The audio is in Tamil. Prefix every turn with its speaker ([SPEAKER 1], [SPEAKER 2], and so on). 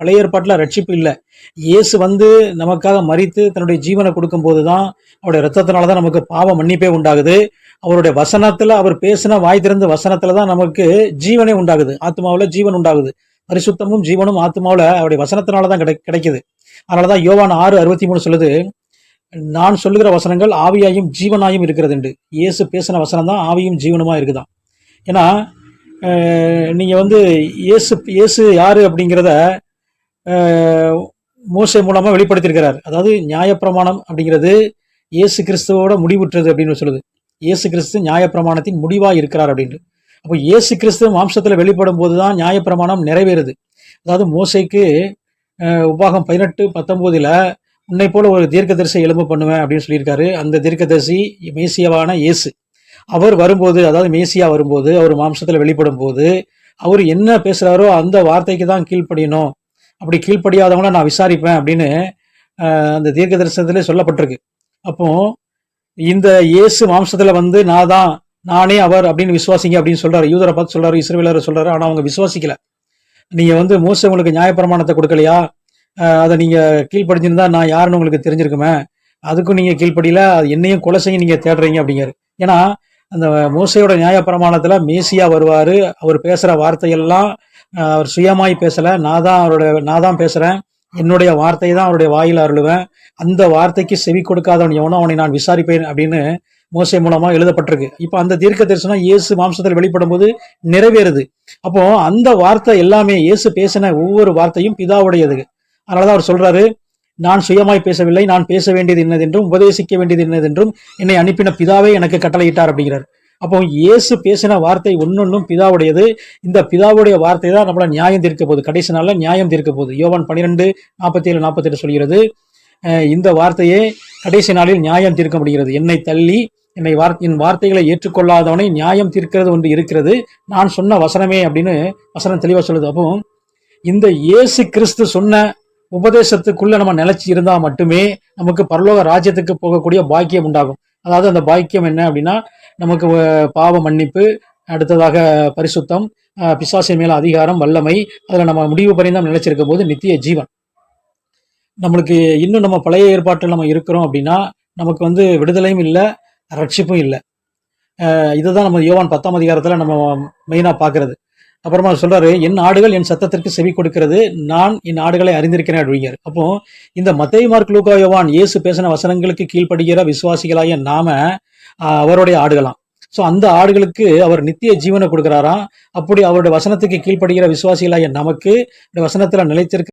[SPEAKER 1] பழைய ஏற்பாட்டில் ரட்சிப்பு இல்லை. இயேசு வந்து நமக்காக மறித்து தன்னுடைய ஜீவனை கொடுக்கும்போது தான் அவருடைய ரத்தத்தினால தான் நமக்கு பாவ மன்னிப்பே உண்டாகுது. அவருடைய வசனத்தில் அவர் பேசின வாய் திறந்த வசனத்தில் தான் நமக்கு ஜீவனே உண்டாகுது. ஆத்மாவில் ஜீவன் உண்டாகுது. பரிசுத்தமும் ஜீவனும் ஆத்மாவில் அவருடைய வசனத்தினால தான் கிடை கிடைக்குது. அதனாலதான் யோவான் ஆறு அறுபத்தி மூணு சொல்லுது நான் சொல்லுகிற வசனங்கள் ஆவியாயும் ஜீவனாயும் இருக்கிறது என்று இயேசு பேசின வசனம் தான் ஆவியும் ஜீவனுமா இருக்குதான். ஏன்னா நீங்கள் வந்து இயேசு இயேசு யாரு அப்படிங்கிறத மூசை மூலமாக வெளிப்படுத்தியிருக்கிறார். அதாவது நியாயப்பிரமாணம் அப்படிங்கிறது இயேசு கிறிஸ்துவோட முடிவுற்றது அப்படின்னு சொல்லுது. இயேசு கிறிஸ்து நியாயப்பிரமாணத்தின் முடிவாக இருக்கிறார் அப்படின்ட்டு அப்போ இயேசு கிறிஸ்து மாம்சத்தில் வெளிப்படும் போது தான் நியாயப்பிரமாணம் நிறைவேறுது. அதாவது மோசைக்கு உபாகம் பதினெட்டு பத்தொம்போதில் உன்னை போல ஒரு தீர்க்கதரிசி எலும்பு பண்ணுவேன் அப்படின்னு சொல்லியிருக்காரு. அந்த தீர்க்கதரிசி மேசியாவான இயேசு. அவர் வரும்போது அதாவது மேசியா வரும்போது அவர் மாம்சத்தில் வெளிப்படும் போது அவர் என்ன பேசுகிறாரோ அந்த வார்த்தைக்கு தான் கீழ்ப்படியணும். அப்படி கீழ்ப்படியாதவங்கள நான் விசாரிப்பேன் அப்படின்னு அந்த தீர்க்க தரிசனத்திலே சொல்லப்பட்டிருக்கு. அப்போ இந்த இயேசு மாம்சத்தில் வந்து நான் தான் நானே அவர் அப்படின்னு விசுவாசிங்க அப்படின்னு சொல்றாரு. யூதரை பார்த்து சொல்றாரு இஸ்ரவேலரை சொல்றாரு. ஆனால் அவங்க விசுவாசிக்கல. நீங்க வந்து மோச உங்களுக்கு நியாயப்பிரமாணத்தை கொடுக்கலையா? அதை நீங்க கீழ்ப்படிஞ்சிருந்தா நான் யாருன்னு உங்களுக்கு தெரிஞ்சிருக்குமே? அதுக்கும் நீங்க கீழ்ப்படியில. அது என்னையும் கொலை செய்ய நீங்க தேடுறீங்க அப்படிங்கிறாரு. ஏன்னா அந்த மூசையோட நியாயப்பிரமாணத்தில் மீசியா வருவார். அவர் பேசுகிற வார்த்தையெல்லாம் அவர் சுயமாய் பேசலை. நான் தான் அவருடைய நான் தான் பேசுகிறேன் என்னுடைய வார்த்தை தான் அவருடைய வாயில் அருளுவேன். அந்த வார்த்தைக்கு செவி கொடுக்காதவன் எவனோ அவனை நான் விசாரிப்பேன் அப்படின்னு மோசை மூலமாக எழுதப்பட்டிருக்கு. இப்போ அந்த தீர்க்க தரிசனம் இயேசு மாம்சத்தில் வெளிப்படும் போது நிறைவேறுது. அப்போ அந்த வார்த்தை எல்லாமே இயேசு பேசின ஒவ்வொரு வார்த்தையும் பிதாவுடையது. அதனாலதான் அவர் சொல்றாரு நான் சுயமாய் பேசவில்லை நான் பேச வேண்டியது என்னதென்றும் உபதேசிக்க வேண்டியது என்னதென்றும் என்னை அனுப்பின பிதாவே எனக்கு கட்டளையிட்டார் அப்படிங்கிறார். அப்போ இயேசு பேசின வார்த்தை ஒன்னொன்றும் பிதாவுடையது. இந்த பிதாவுடைய வார்த்தை தான் நம்மள நியாயம் தீர்க்க போகுது. கடைசி நாளில் நியாயம் தீர்க்க போகுது. யோவான் பன்னிரெண்டு நாற்பத்தி ஏழு நாற்பத்தி எட்டு சொல்கிறது இந்த வார்த்தையே கடைசி நாளில் நியாயம் தீர்க்க முடிகிறது. என்னை தள்ளி என்னை வார் என் வார்த்தைகளை ஏற்றுக்கொள்ளாதவனை நியாயம் தீர்க்கிறது ஒன்று இருக்கிறது. நான் சொன்ன வசனமே அப்படின்னு வசனம் தெளிவாக சொல்லுது. அப்போ இந்த இயேசு கிறிஸ்து சொன்ன உபதேசத்துக்குள்ள நம்ம நிலைச்சி இருந்தா மட்டுமே நமக்கு பரலோக ராஜ்யத்துக்கு போகக்கூடிய பாக்கியம் உண்டாகும். அதாவது அந்த பாக்கியம் என்ன அப்படின்னா நமக்கு பாவ மன்னிப்பு அடுத்ததாக பரிசுத்தம் பிசாசின் மேல அதிகாரம் வல்லமை அதுல நம்ம முடிவு பரிந்தம் நிலைச்சிருக்கும் போது நித்திய ஜீவன். நம்மளுக்கு இன்னும் நம்ம பழைய ஏற்பாட்டில் நம்ம இருக்கிறோம் அப்படின்னா நமக்கு வந்து விடுதலையும் இல்லை ரட்சிப்பும் இல்லை. இதுதான் நம்ம யோவான் பத்தாம் அதிகாரத்துல நம்ம மெயினா பார்க்கிறது. அப்புறமா சொல்றாரு என் ஆடுகள் என் சத்தத்திற்கு செவி கொடுக்கிறது. நான் என் ஆடுகளை அறிந்திருக்கிறேன் அப்படிங்கிற அப்போ இந்த மத்தேயு மார்க் லூக்கா யோவான் இயேசு பேசின வசனங்களுக்கு கீழ்ப்படுகிற விசுவாசிகளாய நாம அவருடைய ஆடுகளாம். ஸோ அந்த ஆடுகளுக்கு அவர் நித்திய ஜீவனை கொடுக்குறாராம். அப்படி அவருடைய வசனத்துக்கு கீழ்ப்படுகிற விசுவாசிகளாகிய நமக்கு இந்த வசனத்தில் நிலைத்திருக்க